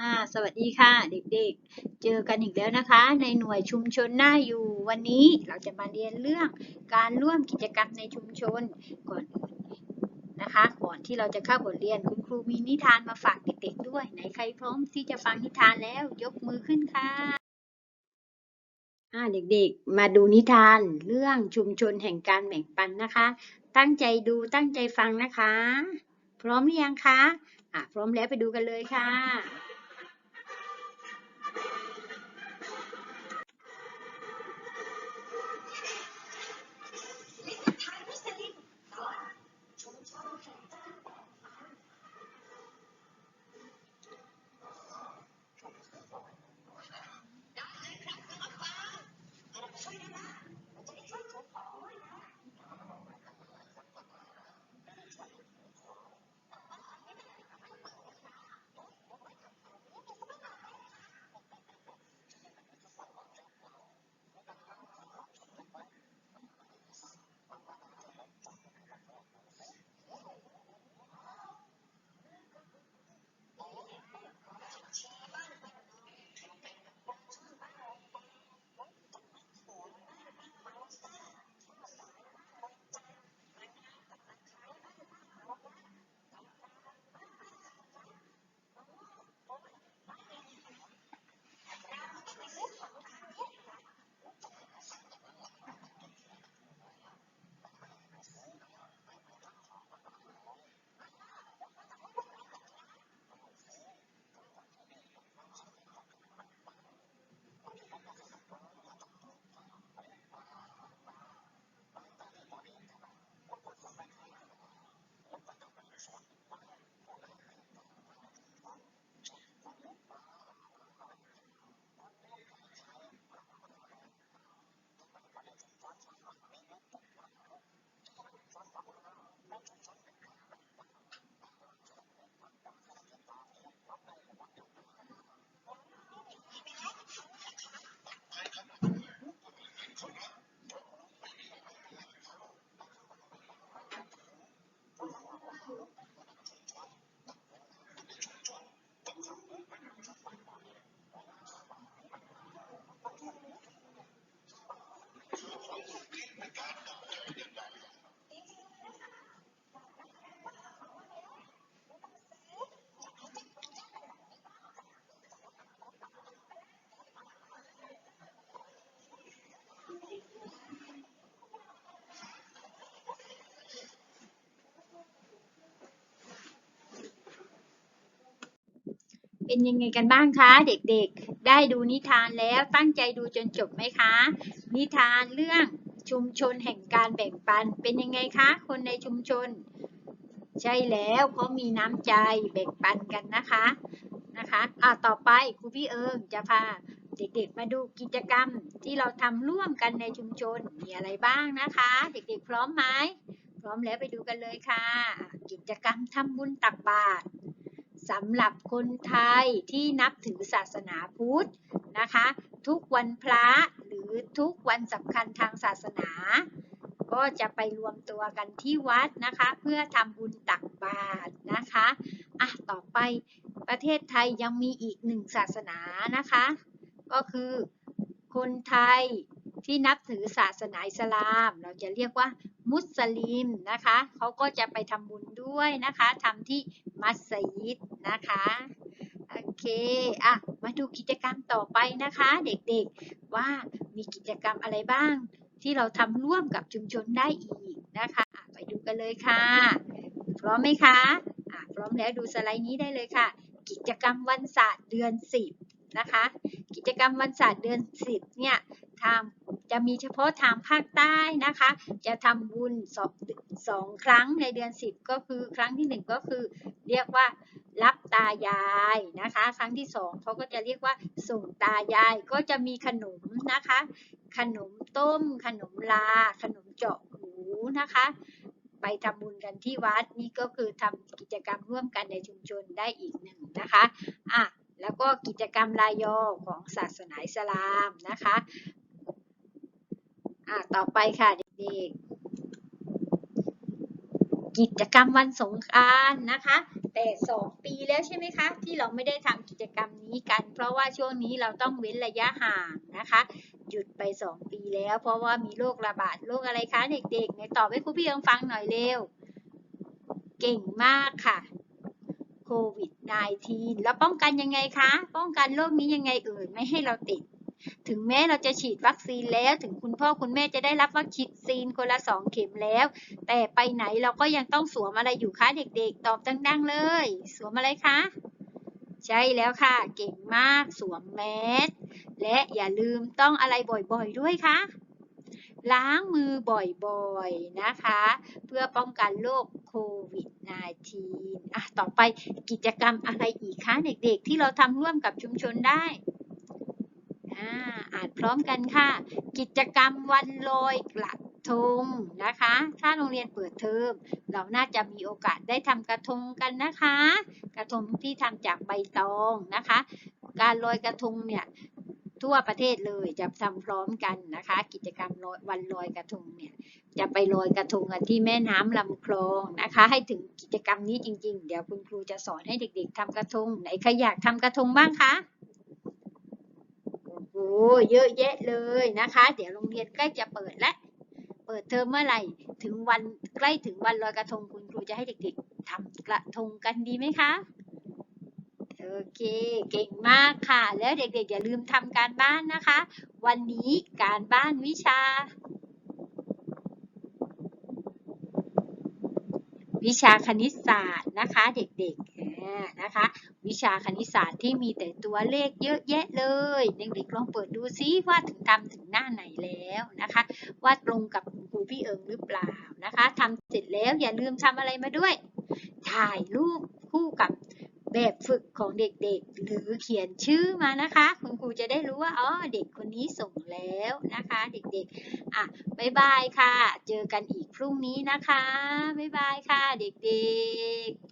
อ่าสวัสดีค่ะเด็กๆ เจอกันอีกแล้วนะคะ ในหน่วยชุมชนหน่าอยู่วันนี้เราจะมาเรียนเรื่องการร่วมกิจกรรมในชุมชนก่อนนนะคะ ก่อนที่เราจะเข้าบทเรียนคุณครูมีนิทานมาฝากเด็กๆด้วยไหนใครพร้อมที่จะฟังนิทานแล้วยกมือขึ้นค่ะอ่าเด็กๆ มาดูนิทานเรื่องชุมชนแห่งการแบ่งปันนะคะ ตั้งใจดูตั้งใจฟังนะคะ พร้อมหรือยังคะอะพร้อมแล้วไปดูกันเลยค่ะ เป็นยังไงกันบ้างคะเด็กๆ ได้ดูนิทานแล้วตั้งใจดูจนจบไหมคะ นิทานเรื่องชุมชนแห่งการแบ่งปันเป็นยังไงคะ คนในชุมชน ใช่แล้วเพราะมีน้ำใจแบ่งปันกันนะคะนะคะอะต่อไปครูพี่เอิงจะพาเด็กๆ มาดูกิจกรรมที่เราทำร่วมกันในชุมชนมีอะไรบ้างนะคะ เด็กๆ พร้อมไหมพร้อมแล้วไปดูกันเลยคะ่ะ กิจกรรมทำบุญตักบาตร สำหรับคนไทยที่นับถือศาสนาพุทธนะคะ ทุกวันพระหรือทุกวันสำคัญทางศาสนา ก็จะไปรวมตัวกันที่วัดนะคะ เพื่อทำบุญตักบาตรนะคะอะต่อไปประเทศไทยยังมีอีกหนึ่งศาสนานะคะ ก็คือคนไทยที่นับถือศาสนาอิสลาม เราจะเรียกว่ามุสลิมนะคะ เขาก็จะไปทำบุญด้วยนะคะทำที่มัสยิด นะคะ โอเคอะมาดูกิจกรรมต่อไปนะคะ เด็กๆว่ามีกิจกรรมอะไรบ้าง ที่เราทำร่วมกับชุมชนได้อีกนะคะะไปดูกันเลยค่ะ พร้อมไหมคะอะพร้อมแล้วดูสไลด์นี้ได้เลยค่ะ กิจกรรมวันศาสตร์เดือนสิบนะคะ กิจกรรมวันศาสตร์เดือนสิบเนี่ยทำจะมีเฉพาะทางภาคใต้นะคะ จะทำบุญสองสองครั้งในเดือนสิบก็คือครั้งที่หนึ่งก็คือเรียกว่า รับตายายนะคะ ครั้งที่สองเขาก็จะเรียกว่าส่งตายายก็จะมีขนมนะคะ ขนมต้ม ขนมลา ขนมเจาะหูนะคะ ไปทำบุญกันที่วัดนี่ก็คือทำกิจกรรมร่วมกันในชุมชนได้อีกหนึ่งนะคะอะแล้วก็กิจกรรมลายอของศาสนาอิสลามนะคะอะต่อไปค่ะเด็กๆ กิจกรรมวันสงกรานต์นะคะ แต่สองปีแล้วใช่ไหมคะ ที่เราไม่ได้ทำกิจกรรมนี้กัน เพราะว่าช่วงนี้เราต้องเว้นระยะห่างนะคะ หยุดไปสองปีแล้ว เพราะว่ามีโรคระบาดโรคอะไรคะเด็กๆไหนตอบให้ครูพี่เอิงฟังหน่อยเร็ว เก่งมากค่ะโควิด -19 แล้วป้องกันยังไงคะ ป้องกันโรคนี้ยังไงเอ่ยไม่ให้เราติด ถึงแม้เราจะฉีดวัคซีนแล้ว ถึงคุณพ่อคุณแม่จะได้รับวัคซีนคนละสองเข็มแล้ว แต่ไปไหนเราก็ยังต้องสวมอะไรอยู่คะเด็กๆ ตอบดังๆเลย สวมอะไรคะ ใช่แล้วค่ะ เก่งมากสวมแมสและอย่าลืมต้องอะไรบ่อยๆด้วยคะล้างมือบ่อยๆ นะคะ เพื่อป้องกันโรคโควิด -19 อะ ต่อไปกิจกรรมอะไรอีกคะเด็กๆ ที่เราทำร่วมกับชุมชนได้ อ่านพร้อมกันค่ะ กิจกรรมวันลอยกระทงนะคะ ถ้าโรงเรียนเปิดเทอมเราน่าจะมีโอกาสได้ทำกระทงกันนะคะ กระทงที่ทำจากใบตองนะคะ การลอยกระทงเนี่ยทั่วประเทศเลยจะทำพร้อมกันนะคะ กิจกรรมลอยวันลอยกระทงเนี่ยจะไปลอยกระทงกันที่แม่น้ำลำคลองนะคะ ให้ถึงกิจกรรมนี้จริง ๆ เดี๋ยวคุณครูจะสอนให้เด็ก ๆทำกระทงไหนใครอยากทำกระทงบ้างคะ โอ้เยอะแยะเลยนะคะ เดี๋ยวโรงเรียนใกล้จะเปิดแล้วเปิดเทอมเมื่อไหร่ ถึงวันใกล้ถึงวันลอยกระทงคุณครูจะให้เด็กๆทำกระทงกันดีไหมคะโอเค เก่งมากค่ะ แล้วเด็กๆ อย่าลืมทำการบ้านนะคะ วันนี้การบ้านวิชา วิชาคณิตศาสตร์นะคะ เด็กๆ นะคะ วิชาคณิตศาสตร์ที่มีแต่ตัวเลขเยอะแยะเลยเด็กๆลองเปิดดูซิว่าถึงทำถึงหน้าไหนแล้วนะคะว่าตรงกับครูพี่เอิงหรือเปล่านะคะทำเสร็จแล้วอย่าลืมทำอะไรมาด้วย ถ่ายรูปคู่กับแบบฝึกของเด็กๆ หรือเขียนชื่อมานะคะ คุณครูจะได้รู้ว่าอ๋อเด็กคนนี้ส่งแล้วนะคะ เด็กๆ อะบ๊ายบายค่ะ เจอกันอีกพรุ่งนี้นะคะบ๊ายบายค่ะ เด็กๆ